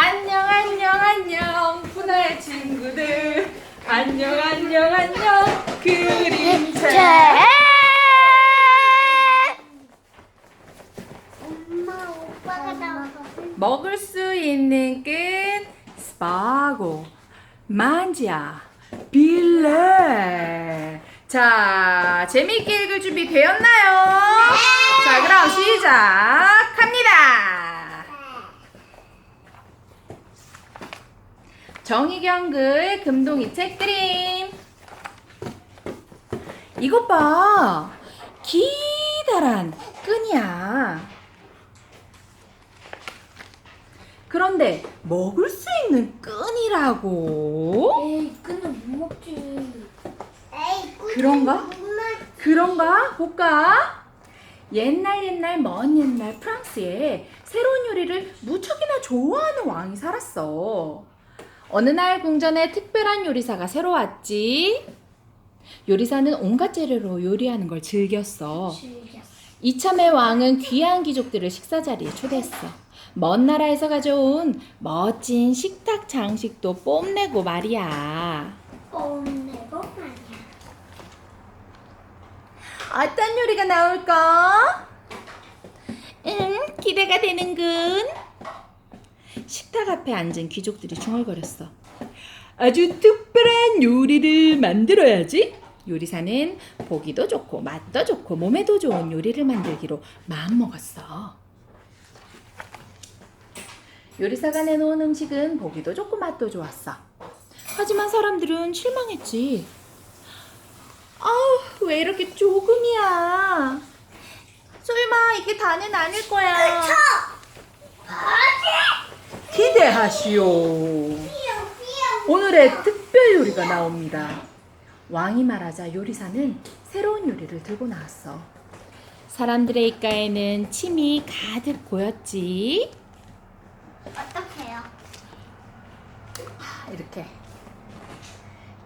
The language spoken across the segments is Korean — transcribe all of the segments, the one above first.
안녕 안녕 안녕 푸나의 친구들. 안녕 안녕 안녕 그림책. 엄마 오빠가 나와서 먹을 수 있는 끈 스파고 만지야 빌레. 자 재미있게 읽을 준비 되었나요? 자 그럼 시작합니다 정희경 글 금동이 책 그림 이것 봐 기다란 끈이야 그런데 먹을 수 있는 끈이라고? 에이 끈은 못 먹지 에이 끈은 그런가? 못 먹지 그런가? 볼까? 옛날 옛날 먼 옛날 프랑스에 새로운 요리를 무척이나 좋아하는 왕이 살았어. 어느 날 궁전에 특별한 요리사가 새로 왔지. 요리사는 온갖 재료로 요리하는 걸 즐겼어. 즐겼어 이참에 왕은 귀한 귀족들을 식사 자리에 초대했어. 먼 나라에서 가져온 멋진 식탁 장식도 뽐내고 말이야. 뽐내고 말이야 어떤 요리가 나올까? 음, 기대가 되는군. 식탁 앞에 앉은 귀족들이 중얼거렸어. 아주 특별한 요리를 만들어야지. 요리사는 보기도 좋고 맛도 좋고 몸에도 좋은 요리를 만들기로 마음먹었어. 요리사가 내놓은 음식은 보기도 좋고 맛도 좋았어. 하지만 사람들은 실망했지. 아우, 왜 이렇게 조금이야? 설마 이게 다는 아닐 거야. 기대하시오. 오늘의 특별 요리가 나옵니다. 왕이 말하자 요리사는 새로운 요리를 들고 나왔어. 사람들의 입가에는 침이 가득 고였지. 어떡해요 아, 이렇게.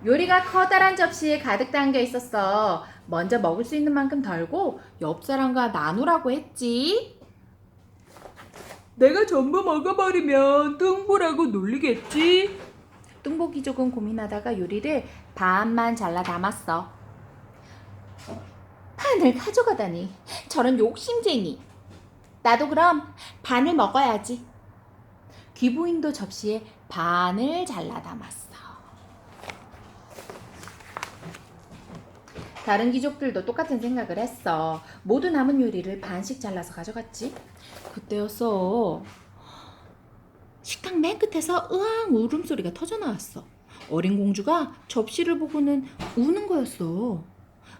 요리가 커다란 접시에 가득 담겨 있었어. 먼저 먹을 수 있는 만큼 덜고 옆 사람과 나누라고 했지. 내가 전부 먹어버리면 뚱보라고 놀리겠지. 뚱보 귀족은 고민하다가 요리를 반만 잘라 담았어. 반을 가져가다니 저런 욕심쟁이. 나도 그럼 반을 먹어야지. 귀부인도 접시에 반을 잘라 담았어. 다른 귀족들도 똑같은 생각을 했어. 모두 남은 요리를 반씩 잘라서 가져갔지. 그때였어. 식탁 맨 끝에서 으앙 울음소리가 터져 나왔어. 어린 공주가 접시를 보고는 우는 거였어.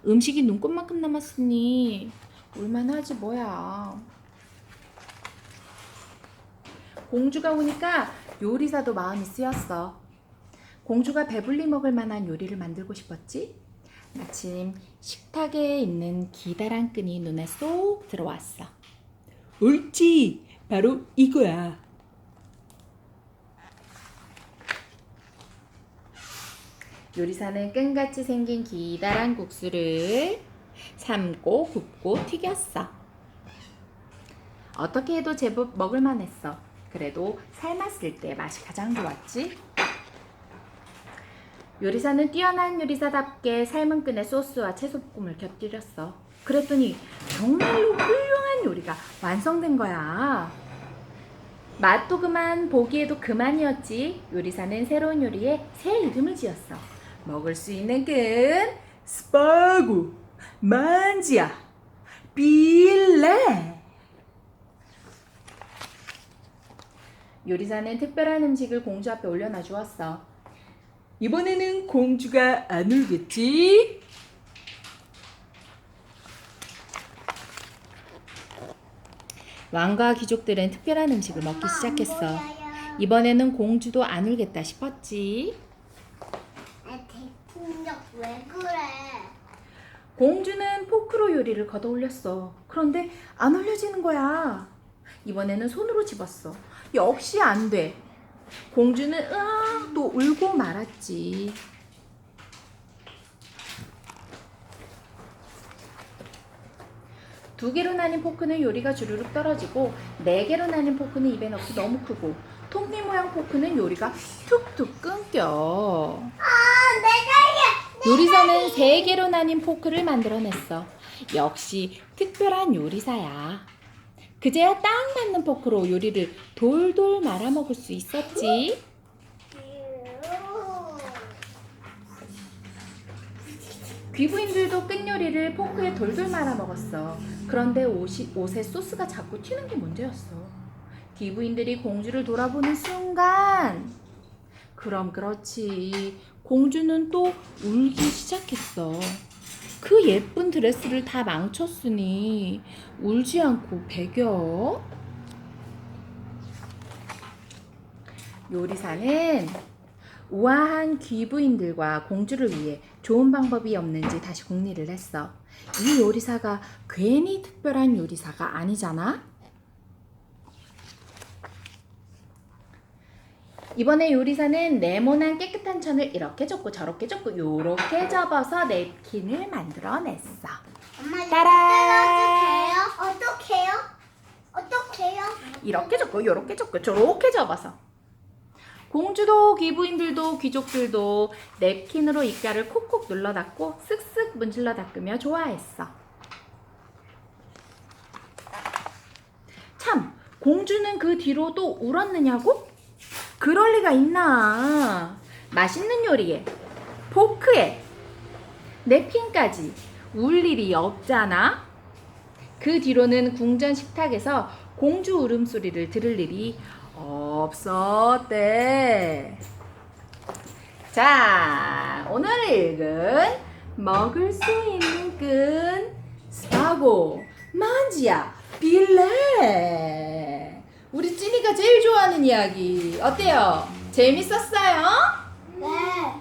음식이 눈곱만큼 남았으니 울만하지 뭐야. 공주가 우니까 요리사도 마음이 쓰였어. 공주가 배불리 먹을 만한 요리를 만들고 싶었지. 마침 식탁에 있는 기다란 끈이 눈에 쏙 들어왔어. 옳지, 바로 이거야. 요리사는 끈같이 생긴 기다란 국수를 삶고 굽고 튀겼어. 어떻게 해도 제법 먹을만했어. 그래도 삶았을 때 맛이 가장 좋았지. 요리사는 뛰어난 요리사답게 삶은 끈에 소스와 채소볶음을 곁들였어. 그랬더니 정말로 훌륭한 요리가 완성된 거야. 맛도 그만, 보기에도 그만이었지. 요리사는 새로운 요리에 새 이름을 지었어. 먹을 수 있는 끈, 스파구, 만지야, 빌레. 요리사는 특별한 음식을 공주 앞에 올려놔 주었어. 이번에는 공주가 안 울겠지? 왕과 귀족들은 특별한 음식을 먹기 시작했어. 이번에는 공주도 안 울겠다 싶었지. 아, 대풍력 왜 그래 공주는 포크로 요리를 걷어 올렸어. 그런데 안 올려지는 거야. 이번에는 손으로 집었어. 역시 안 돼. 공주는 으앙 또 울고 말았지. 두 개로 나뉜 포크는 요리가 주르륵 떨어지고 네 개로 나뉜 포크는 입에 넣기 너무 크고 토끼 모양 포크는 요리가 툭툭 끊겨. 아, 내가 요리사는 세 개로 나뉜 포크를 만들어냈어. 역시 특별한 요리사야. 그제야 딱 맞는 포크로 요리를 돌돌 말아 먹을 수 있었지. 귀부인들도 끝 요리를 포크에 돌돌 말아 먹었어. 그런데 옷이, 옷에 소스가 자꾸 튀는 게 문제였어. 귀부인들이 공주를 돌아보는 순간, 그럼 그렇지. 공주는 또 울기 시작했어. 그 예쁜 드레스를 다 망쳤으니 울지 않고 배겨. 요리사는 우아한 귀부인들과 공주를 위해 좋은 방법이 없는지 다시 궁리를 했어. 이 요리사가 괜히 특별한 요리사가 아니잖아? 이번에 요리사는 네모난 깨끗한 천을 이렇게 접고 저렇게 접고 요렇게 접어서 냅킨을 만들어냈어. 엄마 따란! 어떡해요? 어떡해요? 이렇게 접고 요렇게 접고 저렇게 접어서 공주도 귀부인들도 귀족들도 냅킨으로 입가를 콕콕 눌러 닫고 쓱쓱 문질러 닦으며 좋아했어. 참, 공주는 그 뒤로 또 울었느냐고? 그럴 리가 있나? 맛있는 요리에 포크에 냅킨까지 울 일이 없잖아. 그 뒤로는 궁전 식탁에서 공주 울음소리를 들을 일이 없었대. 자, 오늘 읽은 먹을 수 있는 끈 스파고 만지야 빌레 우리 찐이가 제일 좋아하는 이야기 어때요? 재밌었어요? 네.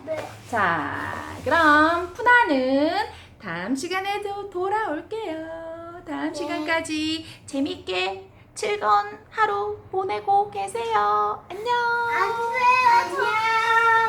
네. 자, 그럼 푸나는 다음 시간에 도 돌아올게요. 다음 시간까지 재밌게 즐거운 하루 보내고 계세요. 안녕. 안녕. 안녕.